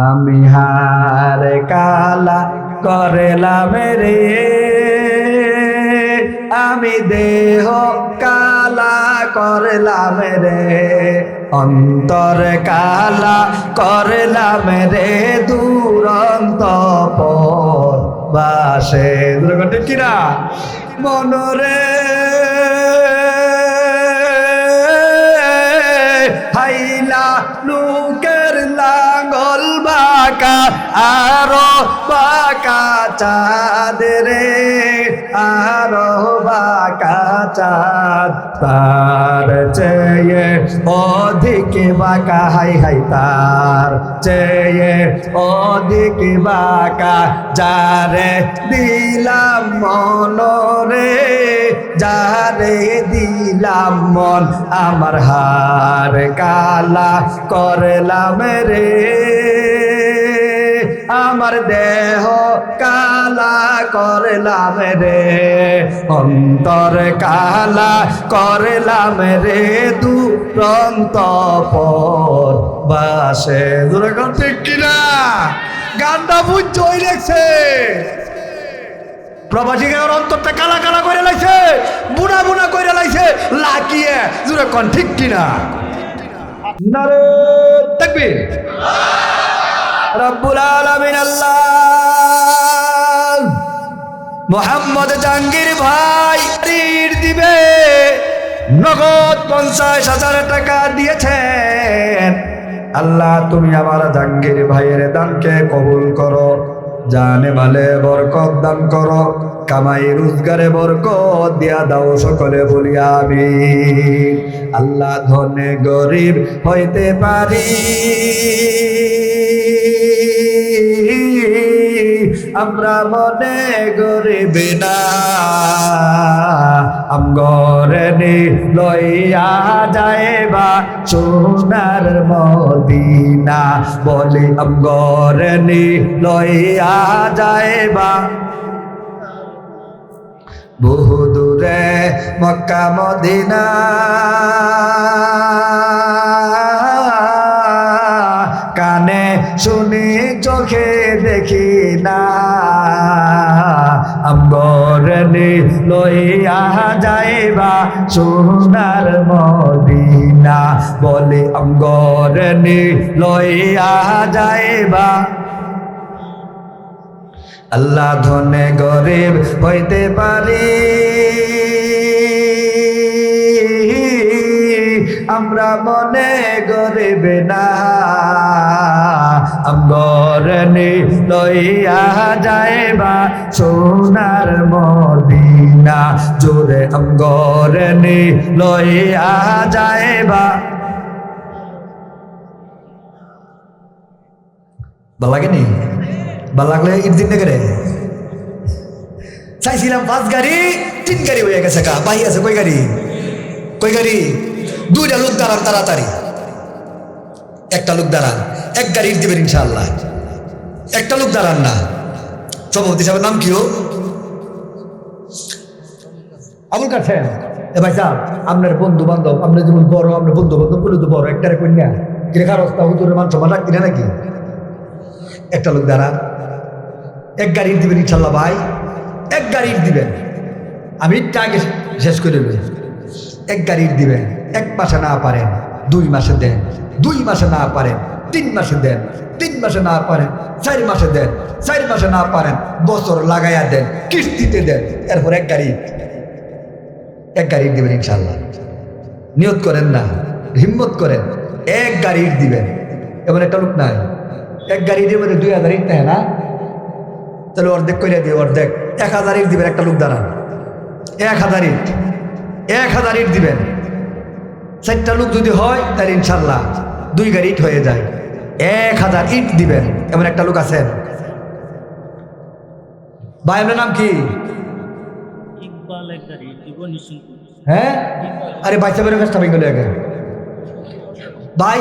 আমি হার কালা করলাম রে। আমি দেহ কালা করলাম রে। অন্তর কালা করলাম রে। দুরন্ত পর বাসে। কিনা? মনরে বাঁকা আরও বাঁকা চাঁদ রে, আরও বাঁকা চাঁদ। তার চেয়ে অধিক বাঁকা, হাই হাই, তার চেয়ে অধিক বাঁকা, যারে দিলাম মন রে, যারে দিলাম মন, আমার হার কালা করলাম রে। আমার দেহ কালা করলাম রে, অন্তর কালা করলাম রে, দুরন্ত পর বাসে। দুরকম ঠিক কিনা? গানটা বুঝছই রেখছে। প্রবাসী গাঁয়ের অন্তরটা কালা কালা করে লাইছে, বুনা বুনা করে লাইছে লাকিয়ে জুড়ে কন ঠিক কিনা? নারে তাকবীর রব্বুল আলামিন আল্লাহ। মোহাম্মদ জাহাঙ্গীর ভাই দিবে। নগদ পঞ্চাশ হাজার টাকা দিয়েছেন। আল্লাহ, তুমি আমার জাহাঙ্গীর ভাইয়ের দানকে কবুল করো। জানে মালে বরকত দান করো। কামাই রোজগারে বরকত দিয়া দাও সকলে বলি আমি আল্লাহ ধনে গরিব হইতে পারি। আমরা মনে গরিব না। আমগরে লইয়া যাইবা সোনার মদিনা। বলি আমগরে লইয়া যাইবা। বহু দূরে মক্কা, মদিনা। কানে শুনি চোখে দেখি না। আমগরনি লইয়া যাইবা সোনার মদিনা। বলে আমগরনি লইয়া যাইবা। আল্লাহ ধনে গরিব হইতে পারি। আমরা মনে গরিব না। আমগরনি লইয়া যাইবা সোনার মদিনা। জোরে আমগরনি লইয়া যাইবা ভালো লাগেনি? ভালো লাগলে ঈদ দিন করে চাইছিলাম পাঁচ গাড়ি, তিন গাড়ি হয়ে গেছে কা বাহি আছে কই গাড়ি? কই গাড়ি? দুইটা লোক তাড়াতাড়ি। একটা লোক দাঁড়ান। এক গাড়ি দিবেন ইনশাল্লাহ একটা লোক দাঁড়ান না। সভাপতি সাহেবের নাম কি ও? আবুল কাছেন এ ভাই সাহেব, আপনার বন্ধু বান্ধব আপনার যেমন বড়, আপনার বন্ধু বান্ধবগুলো তো বড় একটা কন্যা কিরে খারস্তা হুজুরের মান সম্মান রাখতি না নাকি? একটা লোক দাঁড়া এক গাড়ি দিবেন ইনশাল্লাহ ভাই। এক গাড়ি দিবেন। আমি আগে শেষ করে দেবেন এক গাড়ি দিবেন। এক মাসে না পারেন, দুই মাসে দেন। দুই মাসে না পারেন, তিন মাসে দেন, তিন মাসে না পারেন, চার মাসে দেন, চার মাসে না পারেন, বছর লাগাইয়া দেন, কিস্তিতে দেন, এরপর এক গাড়ি এক গাড়ি দিবেন ইনশাল্লাহ নিয়ত করেন না, হিম্মত করেন, এক গাড়ি দিবেন। এমন একটা লোক নাই। এক গাড়ি দিয়ে মধ্যে দুই হাজার ইট না। তাহলে অর্ধেক করে দিয়ে অর্ধেক। এক হাজার ইট দিবেন একটা লোক দাঁড়ান। এক হাজার ইট, এক হাজার ইট দিবেন। চারটা লোক যদি হয়, তাহলে ইনশাল্লাহ দুই গাড়ি ইট হয়ে যায়। এক হাজার ইট দিবেন এমন একটা লোক আছেন। ভাই আপনার নাম কি? হ্যাঁ? আরে বাইসা বেরো কাজটা ভেঙে আগে। ভাই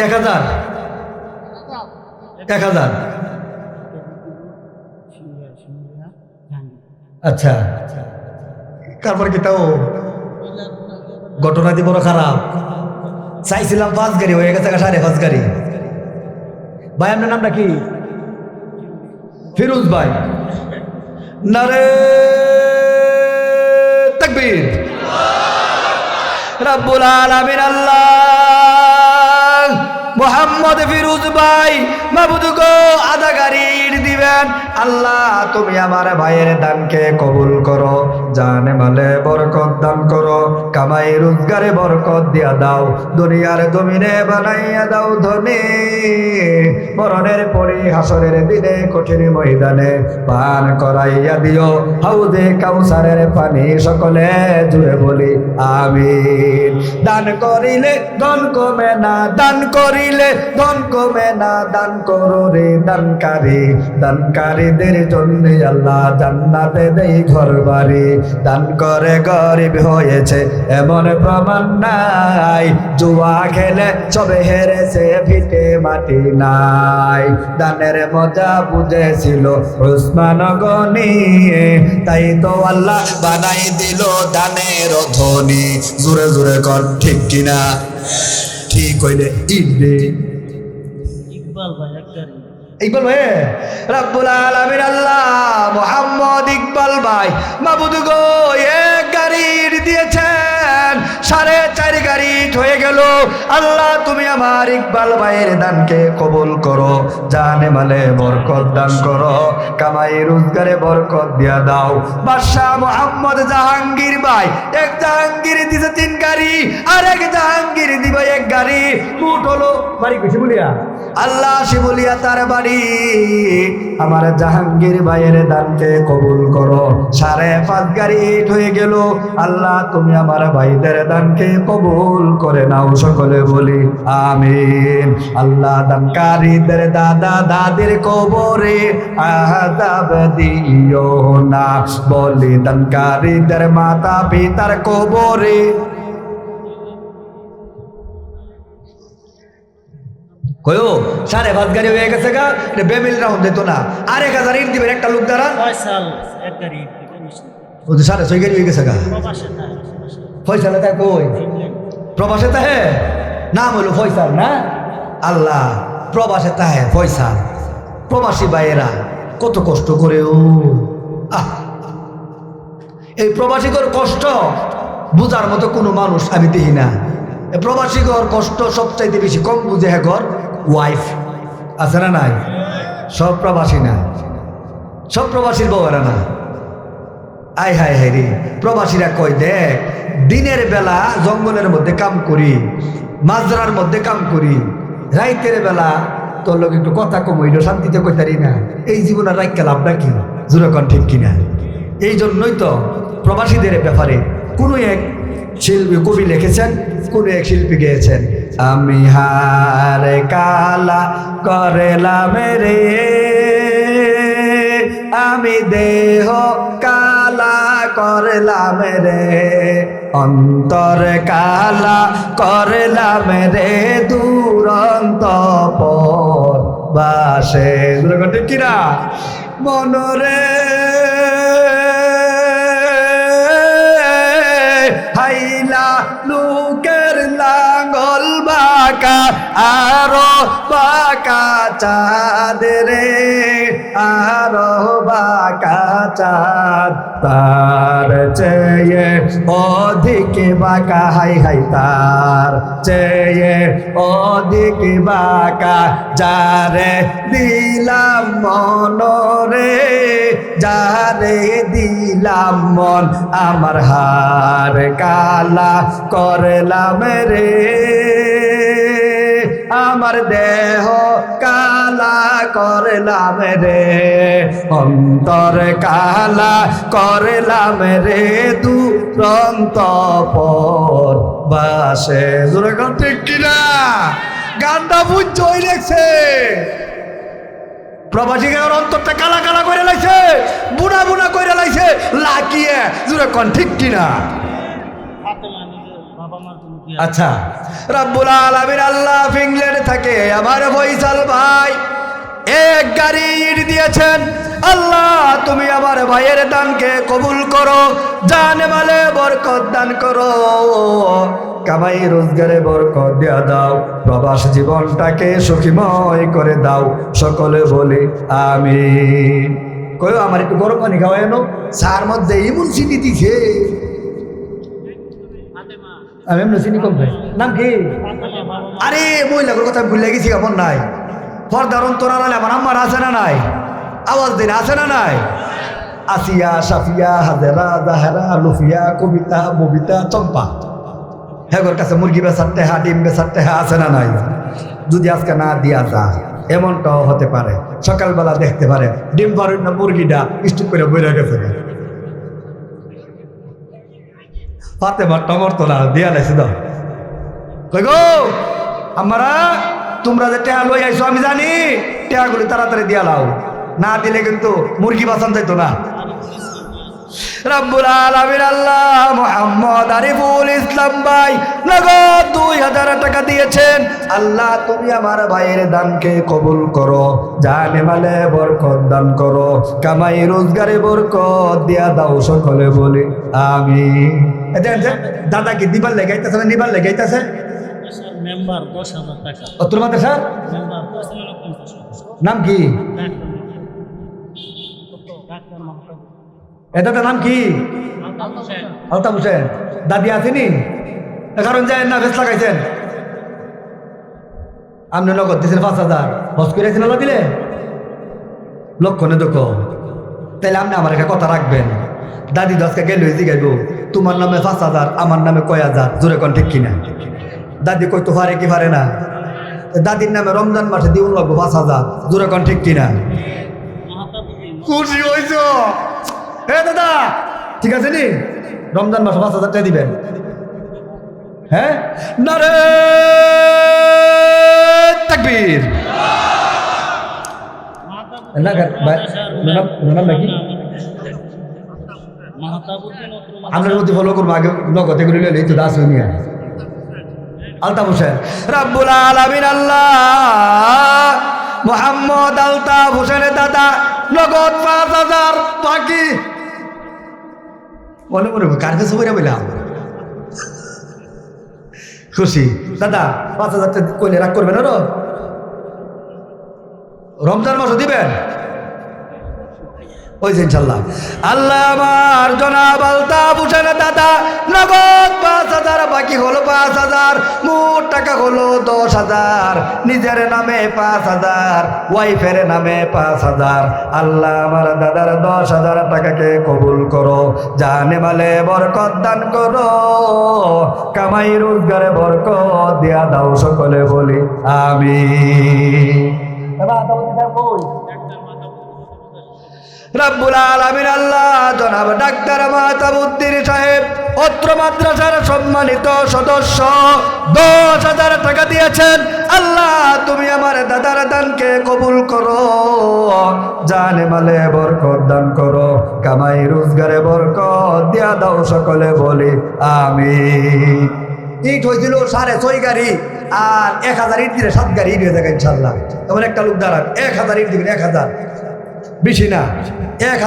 এক হাজার। এক হাজার। আচ্ছা। তারপর কি তাও? ঘটনা দি বড় খারাপ? চাইছিলাম পাঁচ গাড়ি, হয়ে গেছে সাড়ে পাঁচ গাড়ি। ভাই, আপনার নামটা কি? ফিরোজ ভাই। নারে তাকবীর। রব্বুল আলামিন আল্লাহ। মোহাম্মদ ফিরোজ ভাই, মাবুদ গো, আধা গাড়ির দিবেন। আল্লাহ, তুমি আমার ভাইয়ের দানকে কবুল করো। জানে মালে বরকত দান করো, কামাই রোজগারে বরকত দিয়া দাও, দুনিয়ার জমিনে বানাইয়া দাও ধনী। মরণের পরে হাসরের দিনে কঠিন ময়দানে পান করাইয়া দিও হাউদে কাউসারের পানি সকলে জুড়ে বলি আমি দান করিলে ধন কমে না, দান করিলে ধন কমে না, দান করো রে দানকারী। দানকারীদের জন্য আল্লাহ জান্নাতে দেই ঘর বাড়ি দান করে গরিব হয়েছে, এমন প্রমাণ নাই। জুয়া খেলে সবে হেরেছে, ভিটে মাটি নাই। দানের মজা বুঝেছিল উসমান গনি, তাই তো আল্লাহ বানাই দিল দানের ধনী জোরে জোরে কর, ঠিক কিনা? ঠিক হইলে ইডবে ইকবাল ভাই। ইকবাল ভাই রাব্বুল আলামিন আল্লাহ, মোহাম্মদ ইকবাল ভাই, মাবুদ গো, এক গাড়ি দিয়েছেন, সাড়ে চার গাড়ি হয়ে গেল। আল্লাহ, তুমি আমার ইকবাল ভাইয়ের দানকে কবুল করো, জানে মালে বরকত দান করো, কামাই রোজগারে বরকত দিয়া দাও। বাদশাহ মোহাম্মদ জাহাঙ্গীর ভাই, এক জাহাঙ্গীর দিছে তিন গাড়ি আর এক জাহাঙ্গীর দিবে এক গাড়ি। মুঠ হলো, বাড়ি কিছু বলিয়া। আল্লাহ শিবুলিয়া তার বাড়ি, আমার জাহাঙ্গীর ভাইয়ের দানকে কবুল করো। সাড়ে পাঁচ গাড়ি ইট হয়ে গেল। আল্লাহ, তুমি আমার ভাইদের দানকে কবুল করে নাও সকলে বলি, আমিন। আল্লাহ দানকারীদের দাদা দাদির কবরে আহাদাব দিও না। বলি, দানকারীদের মাতা পিতার কবরে কয়ো? সাড়ে পাঁচ গাড়ি হয়ে গেছে গা এটা বেমিল রাউন্ড দিত না। আর এক হাজার ইট দিবেন একটা লোক তো সাড়ে ছয় গাড়ি হয়ে গেছে গা। ফয়সালে তা কই? প্রবাসে তাহে নাম হলো ফয়সাল না? আল্লাহ প্রবাসে তাহে ফয়সাল। প্রবাসী ভাইয়েরা কত কষ্ট করে ও। আহ। এই প্রবাসীগর কষ্ট বুঝার মতো কোনো মানুষ আমি দেখি না। প্রবাসীগর কষ্ট সবচাইতে বেশি কম বুঝে হ্যাঁ ঘর ওয়াইফ আছে না নাই? সব প্রবাসী না সব প্রবাসীর বউরা না? আয় হায় হায় রে, প্রবাসীরা কয়, দেখ, দিনের বেলা জঙ্গলের মধ্যে কাম করি, মাজরার মধ্যে কাম করি, রাইতের বেলা তোর লোক একটু কথা কমইল শান্তিতে কইতারি না। এই জীবন আর রাইকা লাভ নাকি? জুরকন ঠিক কিনা? এই জন্যই তো প্রবাসীদের ব্যাপারে কোনো এক শিল্পী কবি লিখেছেন, কোনো এক শিল্পী গেয়েছেন। আমি হারে কালা করেলাম রে। আমি দেহ কালা করলাম রে। অন্তর কালা করলাম রে। দুরন্ত পর বাসে। কিনা? মনরে হাইলা লাঙ্গল বাকা আরও বাকা চাঁদ রে, আরও বাকা চাঁদ। তার চেয়ে অধিক বাকা, হাই হাই, তার চেয়ে অধিক বাকা, যারে দিলাম মনরে যারে দিলাম মন, আমার হার কালা করলাম রে। আমার দেহ কালা করলাম রে, অন্তর কালা করলাম রে, দুরন্ত পর বাসে। জোরে গান, ঠিক কিনা? গানটা বুঝছই লেখছে। প্রবাসী গায়ের অন্তরটা কালা কালা করে লাইছে বুড়া বুড়া করে লাইছে, লাকিয়ে। জোরে কন ঠিক কিনা হাতে লাগিয়ে বাবা মার জন্য কি আচ্ছা। রব্বুল আলামিন আল্লাহ ইংল্যান্ড থাকে আমার ফয়সাল ভাই এক গাড়ি ইট দিয়েছেন। আল্লাহ, তুমি আমার ভাইয়ের দানকে কবুল করো, জান মালে বরকত দান করো। কামাই রোজগারে বরকত দেয়া দাও, প্রবাস জীবনটাকে সুখীময় করে দাও, সকলে বলি আমি কয়, আমার একটু গরম পানি খাওয়াই এনো। সার মধ্যে ইমন চিনি দিছে। আমি এমনি চিনি কম নাম কি? আরে মহিলাগুলোর কথা ভুলে গেছি কেমন নাই। পর্দার অন্তরাল আমার আমার আছে না নাই? আওয়াজ দিন আছে না নাই? আসিয়া, সাফিয়া, হাজেরা, জাহেরা, লুফিয়া, কবিতা, ববিতা, চম্পা। হেগর কাছে মুরগি বেচার টেহা, ডিম বেচার টেহা আছে না নাই? যদি আজকে না দিয়া যায়, এমনটাও হতে পারে। সকালবেলা দেখতে পারে, ডিম পারেন না মুরগিটা স্টুপ করে বইরে গেছে। পাতে টমর মরতো না, দিয়া লাইছে দাও। আমরা তোমরা যে টেহা লই আইছো, আমি জানি। টেহাগুলি তাড়াতাড়ি দিয়া লাও। না দিলে কিন্তু মুরগি বাঁচান যাইতো না। রব্বুল আলামিন আল্লাহ মোহাম্মদ আরিফুল ইসলাম ভাই নগদ দুই হাজার টাকা দিয়েছেন। আল্লাহ তুমি আমার ভাইয়ের দানকে কবুল করো জানে মালে বরকত দান করো কামাই রোজগারে বরকত দিয়া দাও সকলে বলে আমি দাদা কি দিবার লেগাইতেছে না নিবার লেগাইতেছে মেম্বার দশ হাজার টাকা। অত্র মাদ্রাসা মেম্বার পঁচিশ পঞ্চাশ নাম কি ডাক্তার মাহতাব এ দাদা নাম কি? আলতাফ হোসেন। দাদি আসেনি কারণ যায় না বেশ লাগাইছেন। আপনি নগদ দিয়েছেন পাঁচ হাজার। হস করে আছেন দিলে। লক্ষণে দেখো। তাইলে আপনি আমার একটা কথা রাখবেন। দাদি দশকে গেল জিগাইব তোমার নামে পাঁচ হাজার, আমার নামে কয় হাজার? জোরে কোন ঠিক কিনা? দাদি কই তো পারে কি পারে না? দাদির নামে রমজান মাসে দিউন লাগবো পাঁচ হাজার। জোরে কোন ঠিক কিনা? খুশি হয়েছ হে দাদা! ঠিক আছে নি? রমজান মাসে পাঁচ হাজার টাকা দিবেন। হ্যাঁ না রে তাকবীর না, নাকি? আপনার মধ্যে ফলো করব আগে নগদ আল্লাহ মোহাম্মদ আলতাফ হোসেনের দাদা নগদ পাঁচ হাজার বাকি মনে মনে কার কাছে বইরা বললাম? খুশি দাদা, পাঁচ হাজার কইলে রাগ করবেন রমজান মাসও দিবেন? যে ইনশাল্লাহ আল্লাহ আমার জনাব আলতাফ হোসেনের দাদা, নগদ পাঁচ হাজার, বাকি হলো পাঁচ হাজার, মোট টাকা হলো দশ হাজার। নিজের নামে পাঁচ হাজার, ওয়াইফের নামে পাঁচ হাজার। আল্লাহ আমার দাদার দশ হাজার টাকাকে কবুল করো, জানে মালে বরকত দান করো, কামাই রোজগারে বরকত দিয়া দাও সকলে বলি আমি রাব্বুল আলামিন আল্লাহ, জনাব ডাক্তার মাহতাবুদ্দিন সাহেব, অত্র মাদ্রাসার সম্মানিত সদস্য, দশ হাজার টাকা দিয়েছেন। আল্লাহ, তুমি আমার দাদার দানকে কবুল করো। জানে মালে বরকত দান করো, কামাই রোজগারে বরকত দিয়া দাও সকলে বলি আমি ইট হয়েছিল, সাড়ে ছয় গাড়ি আর এক হাজার ইট দিলে সাত গাড়ি ইট হয়ে থাকে ইনশাল্লাহ এমন একটা লোক দাঁড়ান, এক হাজার ইট দিবেন, এক হাজার। বেশি না। এক